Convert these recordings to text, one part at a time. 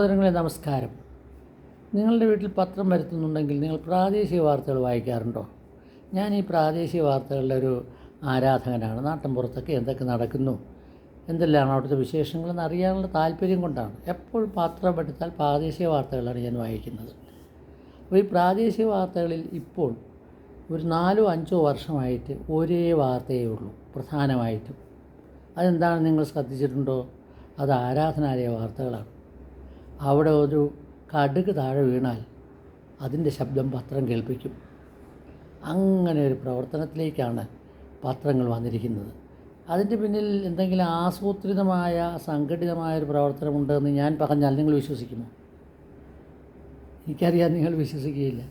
സഹോദരങ്ങളെ നമസ്കാരം. നിങ്ങളുടെ വീട്ടിൽ പത്രം വരുത്തുന്നുണ്ടെങ്കിൽ നിങ്ങൾ പ്രാദേശിക വാർത്തകൾ വായിക്കാറുണ്ടോ? ഞാൻ ഈ പ്രാദേശിക വാർത്തകളുടെ ഒരു ആരാധകനാണ്. നാട്ടിൻ പുറത്തൊക്കെ എന്തൊക്കെ നടക്കുന്നു? എന്തെല്ലാമാണ് അവിടുത്തെ വിശേഷങ്ങളെന്ന് അറിയാനുള്ള താല്പര്യം കൊണ്ടാണ്. എപ്പോഴും പത്രം എടുത്താൽ പ്രാദേശിക വാർത്തകളാണ് ഞാൻ വായിക്കുന്നത്. അപ്പോൾ ഈ പ്രാദേശിക വാർത്തകളിൽ ഇപ്പോൾ ഒരു നാലോ അഞ്ചോ വർഷമായിട്ട് ഒരേ വാർത്തയേ ഉള്ളൂ പ്രധാനമായിട്ടും. അതെന്താണ് നിങ്ങൾ ശ്രദ്ധിച്ചിട്ടുണ്ടോ? അത് ആരാധനാലയ വാർത്തകളാണ്. അവിടെ ഒരു കടുക് താഴെ വീണാൽ അതിന്റെ ശബ്ദം പത്രം കേൾപ്പിക്കും. അങ്ങനെ ഒരു പ്രവർത്തനത്തിലേക്കാണ് പത്രങ്ങൾ വന്നിരിക്കുന്നത്. അതിന്റെ പിന്നിൽ എന്തെങ്കിലും ആസൂത്രിതമായ സംഘടിതമായ ഒരു പ്രവർത്തനമുണ്ടെന്ന് ഞാൻ പറഞ്ഞാൽ നിങ്ങൾ വിശ്വസിക്കുമോ? എനിക്കറിയാം നിങ്ങൾ വിശ്വസിക്കുകയില്ല.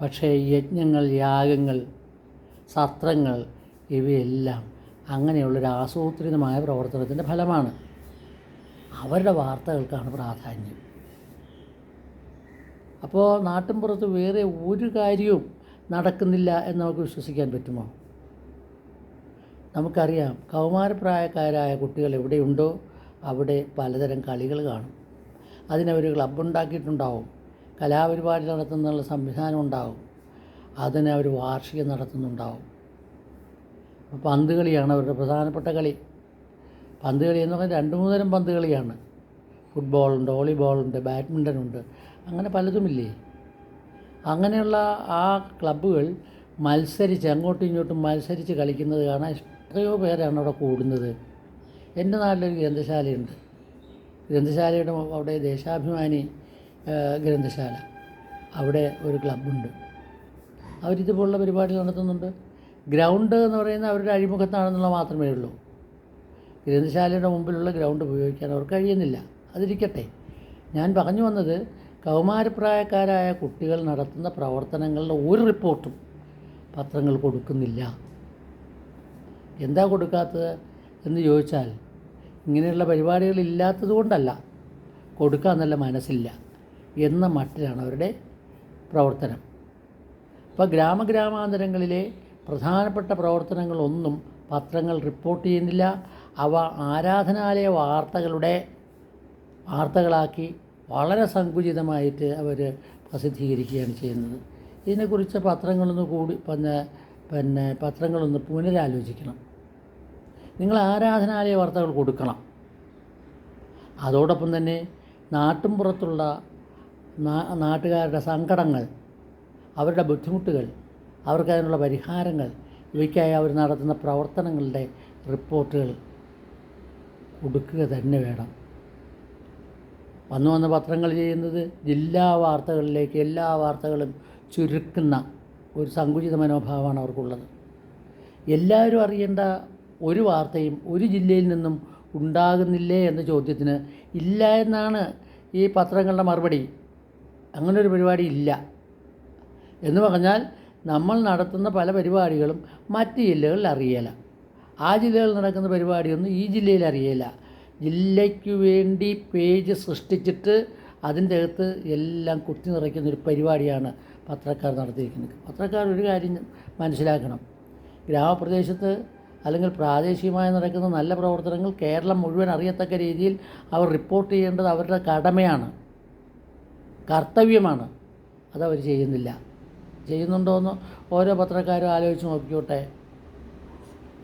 പക്ഷേ യജ്ഞങ്ങൾ യാഗങ്ങൾ സത്രങ്ങൾ ഇവയെല്ലാം അങ്ങനെയുള്ളൊരു ആസൂത്രിതമായ പ്രവർത്തനത്തിന്റെ ഫലമാണ്. അവരുടെ വാർത്തകൾക്കാണ് പ്രാധാന്യം. അപ്പോൾ നാട്ടിൻപുറത്ത് വേറെ ഒരു കാര്യവും നടക്കുന്നില്ല എന്ന് നമുക്ക് വിശ്വസിക്കാൻ പറ്റുമോ? നമുക്കറിയാം കൗമാരപ്രായക്കാരായ കുട്ടികൾ എവിടെയുണ്ടോ അവിടെ പലതരം കളികൾ കാണും. അതിനവർ ക്ലബുണ്ടാക്കിയിട്ടുണ്ടാവും കലാപരിപാടി നടത്തുന്നുള്ള സംവിധാനം ഉണ്ടാവും. അതിനെ അവർ വാർഷികം നടത്തുന്നുണ്ടാവും. പന്ത് കളിയാണ് അവരുടെ പ്രധാനപ്പെട്ട കളി. പന്ത് കളി എന്ന് പറഞ്ഞാൽ രണ്ട് മൂന്ന് തരം പന്ത് കളിയാണ്. ഫുട്ബോളുണ്ട് വോളിബോളുണ്ട് ബാഡ്മിന്റൺ ഉണ്ട് അങ്ങനെ പലതുമില്ലേ? അങ്ങനെയുള്ള ആ ക്ലബ്ബുകൾ മത്സരിച്ച് അങ്ങോട്ടും ഇങ്ങോട്ടും മത്സരിച്ച് കളിക്കുന്നത് കാണാൻ എത്രയോ പേരാണ് അവിടെ കൂടുന്നത്. എന്റെ നാട്ടിലൊരു ഗ്രന്ഥശാലയുണ്ട്. ഗ്രന്ഥശാലയുടെ അവിടെ ദേശാഭിമാനി ഗ്രന്ഥശാല. അവിടെ ഒരു ക്ലബ്ബുണ്ട്. അവരിതുപോലുള്ള പരിപാടി നടത്തുന്നുണ്ട്. ഗ്രൗണ്ട് എന്ന് പറയുന്നത് അവരുടെ അഴിമുഖത്താണെന്നുള്ള മാത്രമേ ഉള്ളൂ. ഗ്രന്ഥശാലയുടെ മുമ്പിലുള്ള ഗ്രൗണ്ട് ഉപയോഗിക്കാൻ അവർക്ക് കഴിയുന്നില്ല. അതിരിക്കട്ടെ. ഞാൻ പറഞ്ഞു വന്നത് കൗമാരപ്രായക്കാരായ കുട്ടികൾ നടത്തുന്ന പ്രവർത്തനങ്ങളുടെ ഒരു റിപ്പോർട്ടും പത്രങ്ങൾ കൊടുക്കുന്നില്ല. എന്താ കൊടുക്കാത്തത് എന്ന് ചോദിച്ചാൽ ഇങ്ങനെയുള്ള പരിപാടികൾ ഇല്ലാത്തത് കൊണ്ടല്ല. കൊടുക്കാൻ നല്ല മനസ്സില്ല എന്ന മട്ടിലാണ് അവരുടെ പ്രവർത്തനം. അപ്പോൾ ഗ്രാമഗ്രാമാന്തരങ്ങളിലെ പ്രധാനപ്പെട്ട പ്രവർത്തനങ്ങളൊന്നും പത്രങ്ങൾ റിപ്പോർട്ട് ചെയ്യുന്നില്ല. അവ ആരാധനാലയ വാർത്തകളുടെ വാർത്തകളാക്കി വളരെ സങ്കുചിതമായിട്ട് അവർ പ്രസിദ്ധീകരിക്കുകയാണ് ചെയ്യുന്നത്. ഇതിനെക്കുറിച്ച് പത്രങ്ങളൊന്ന് കൂടി പിന്നെ പിന്നെ പത്രങ്ങളൊന്ന് പുനരാലോചിക്കണം. നിങ്ങൾ ആരാധനാലയ വാർത്തകൾ കൊടുക്കണം. അതോടൊപ്പം തന്നെ നാട്ടും പുറത്തുള്ള നാട്ടുകാരുടെ സങ്കടങ്ങൾ അവരുടെ ബുദ്ധിമുട്ടുകൾ അവർക്ക് അതിനുള്ള പരിഹാരങ്ങൾ ഇവയ്ക്കായി അവർ നടത്തുന്ന പ്രവർത്തനങ്ങളുടെ റിപ്പോർട്ടുകൾ കൊടുക്കുക തന്നെ വേണം. വന്നു വന്ന പത്രങ്ങൾ ചെയ്യുന്നത് ജില്ലാ വാർത്തകളിലേക്ക് എല്ലാ വാർത്തകളും ചുരുക്കുന്ന ഒരു സങ്കുചിത മനോഭാവമാണ് അവർക്കുള്ളത്. എല്ലാവരും അറിയേണ്ട ഒരു വാർത്തയും ഒരു ജില്ലയിൽ നിന്നും ഉണ്ടാകുന്നില്ലേ എന്ന ചോദ്യത്തിന് ഇല്ല എന്നാണ് ഈ പത്രങ്ങളുടെ മറുപടി. അങ്ങനൊരു പരിപാടി ഇല്ല. എന്ന് പറഞ്ഞാൽ നമ്മൾ നടത്തുന്ന പല പരിപാടികളും മറ്റ് ജില്ലകളിൽ അറിയില്ല ആ ജില്ലകളിൽ നടക്കുന്ന പരിപാടിയൊന്നും ഈ ജില്ലയിൽ അറിയില്ല ജില്ലയ്ക്ക് വേണ്ടി പേജ് സൃഷ്ടിച്ചിട്ട് അതിന്റെ അകത്ത് എല്ലാം കുത്തി നിറയ്ക്കുന്ന ഒരു പരിപാടിയാണ് പത്രക്കാർ നടത്തിയിരിക്കുന്നത്. പത്രക്കാർ ഒരു കാര്യം മനസ്സിലാക്കണം. ഗ്രാമപ്രദേശത്ത് അല്ലെങ്കിൽ പ്രാദേശികമായി നടക്കുന്ന നല്ല പ്രവർത്തനങ്ങൾ കേരളം മുഴുവൻ അറിയത്തക്ക രീതിയിൽ അവർ റിപ്പോർട്ട് ചെയ്യേണ്ടത് അവരുടെ കടമയാണ്. കർത്തവ്യമാണ്. അതവർ ചെയ്യുന്നില്ല. ചെയ്യുന്നുണ്ടോയെന്ന് ഓരോ പത്രക്കാരും ആലോചിച്ച് നോക്കിക്കോട്ടെ.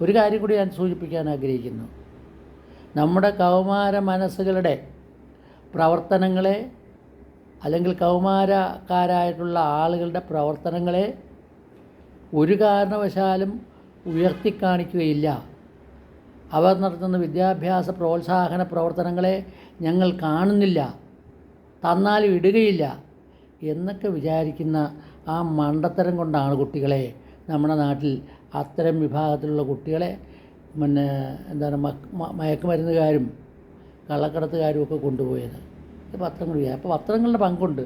ഒരു കാര്യം കൂടി ഞാൻ സൂചിപ്പിക്കാൻ ആഗ്രഹിക്കുന്നു. നമ്മുടെ കൗമാര മനസ്സുകളുടെ പ്രവർത്തനങ്ങളെ അല്ലെങ്കിൽ കൗമാരക്കാരായിട്ടുള്ള ആളുകളുടെ പ്രവർത്തനങ്ങളെ ഒരു കാരണവശാലും ഉയർത്തിക്കാണിക്കുകയില്ല. അവർ നടത്തുന്ന വിദ്യാഭ്യാസ പ്രോത്സാഹന പ്രവർത്തനങ്ങളെ ഞങ്ങൾ കാണുന്നില്ല തന്നാലും ഇടുകയില്ല എന്നൊക്കെ വിചാരിക്കുന്ന ആ മണ്ടത്തരം കൊണ്ടാണ് കുട്ടികളെ നമ്മുടെ നാട്ടിൽ അത്തരം വിഭാഗത്തിലുള്ള കുട്ടികളെ പിന്നെ എന്താണ് മയക്കുമരുന്നുകാരും കള്ളക്കടത്തുകാരും ഒക്കെ കൊണ്ടുപോയത്. ഇത് പത്രങ്ങൾ അപ്പോൾ പത്രങ്ങളുടെ പങ്കുണ്ട്.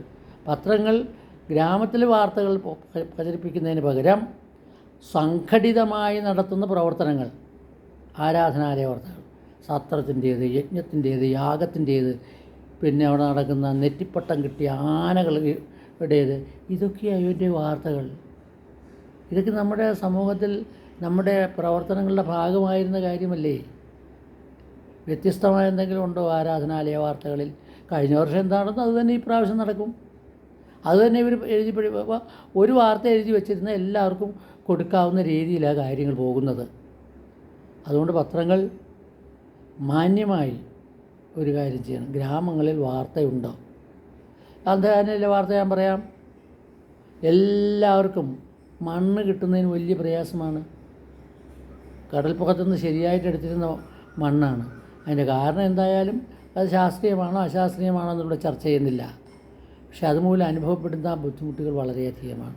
പത്രങ്ങൾ ഗ്രാമത്തിലെ വാർത്തകൾ പ്ര- പ്രചരിപ്പിക്കുന്നതിന് പകരം സംഘടിതമായി നടത്തുന്ന പ്രവർത്തനങ്ങൾ ആരാധനാലയ വാർത്തകൾ സത്രത്തിന്റേത് യജ്ഞത്തിന്റേത് യാഗത്തിന്റേത് പിന്നെ അവിടെ നടക്കുന്ന നെറ്റിപ്പട്ടം കിട്ടിയ ആനകളുടേത് ഇതൊക്കെയാണ് അതിന്റെ വാർത്തകൾ. ഇതൊക്കെ നമ്മുടെ സമൂഹത്തിൽ നമ്മുടെ പ്രവർത്തനങ്ങളുടെ ഭാഗമായിരുന്ന കാര്യമല്ലേ? വ്യത്യസ്തമായ എന്തെങ്കിലും ഉണ്ടോ ആരാധനാലയ വാർത്തകളിൽ? കഴിഞ്ഞ വർഷം എന്താണെന്ന് അത് തന്നെ ഈ പ്രാവശ്യം നടക്കും. അത് തന്നെ ഇവർ എഴുതി ഒരു വാർത്ത എഴുതി വെച്ചിരുന്ന എല്ലാവർക്കും കൊടുക്കാവുന്ന രീതിയിലാണ് കാര്യങ്ങൾ പോകുന്നത്. അതുകൊണ്ട് പത്രങ്ങൾ മാന്യമായി ഒരു കാര്യം ചെയ്യണം. ഗ്രാമങ്ങളിൽ വാർത്തയുണ്ടോ? അന്തകാരനിലെ വാർത്ത ഞാൻ പറയാം. എല്ലാവർക്കും മണ്ണ് കിട്ടുന്നതിന് വലിയ പ്രയാസമാണ്. കടൽപ്പുറത്തുനിന്ന് ശരിയായിട്ട് എടുത്തിരുന്ന മണ്ണാണ്. അതിന്റെ കാരണം എന്തായാലും അത് ശാസ്ത്രീയമാണോ അശാസ്ത്രീയമാണോ എന്നിവിടെ ചർച്ച ചെയ്യുന്നില്ല. പക്ഷെ അതുമൂലം അനുഭവപ്പെടുന്ന ബുദ്ധിമുട്ടുകൾ വളരെയധികമാണ്.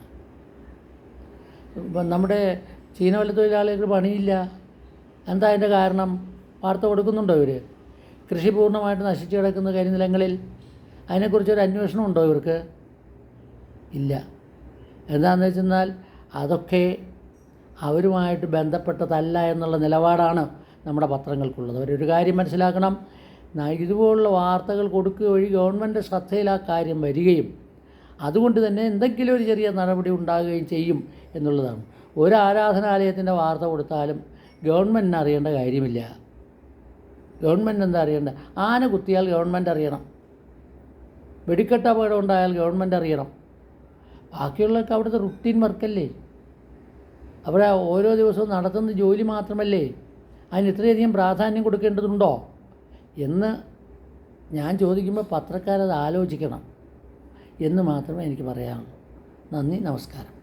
ഇപ്പം നമ്മുടെ ചീനവല്ല തൊഴിലാളികൾക്ക് പണിയില്ല. എന്താ അതിന്റെ കാരണം? വാർത്ത കൊടുക്കുന്നുണ്ടോ ഇവർ കൃഷി പൂർണമായിട്ട് നശിച്ചു കിടക്കുന്ന കരിനിലങ്ങളിൽ അതിനെക്കുറിച്ചൊരു അന്വേഷണം ഉണ്ടോ ഇവർക്ക്? ഇല്ല. എന്താണെന്ന് വെച്ചെന്നാൽ അതൊക്കെ അവരുമായിട്ട് ബന്ധപ്പെട്ടതല്ല എന്നുള്ള നിലപാടാണ് നമ്മുടെ പത്രങ്ങൾക്കുള്ളത്. അവരൊരു കാര്യം മനസ്സിലാക്കണം. ഇതുപോലുള്ള വാർത്തകൾ കൊടുക്കുക വഴി ഗവൺമെന്റ് ശ്രദ്ധയിൽ ആ കാര്യം വരികയും അതുകൊണ്ട് തന്നെ എന്തെങ്കിലും ഒരു ചെറിയ നടപടി ഉണ്ടാകുകയും ചെയ്യും എന്നുള്ളതാണ്. ഒരു ആരാധനാലയത്തിന്റെ വാർത്ത കൊടുത്താലും ഗവൺമെന്റിന് അറിയേണ്ട കാര്യമില്ല. ഗവൺമെന്റ് എന്താ അറിയേണ്ടത്? ആന കുത്തിയാൽ ഗവൺമെന്റ് അറിയണം. വെടിക്കെട്ട് അപകടം ഉണ്ടായാൽ ഗവൺമെന്റ് അറിയണം. ബാക്കിയുള്ളതൊക്കെ അവിടുത്തെ റുട്ടീൻ വർക്കല്ലേ? അവിടെ ഓരോ ദിവസവും നടത്തുന്ന ജോലി മാത്രമല്ലേ? അതിന് ഇത്രയധികം പ്രാധാന്യം കൊടുക്കേണ്ടതുണ്ടോ? എന്ന് ഞാൻ ചോദിക്കുമ്പോൾ പത്രക്കാരത് ആലോചിക്കണം എന്ന് മാത്രമേ എനിക്ക് പറയാനുള്ളൂ. നന്ദി നമസ്കാരം.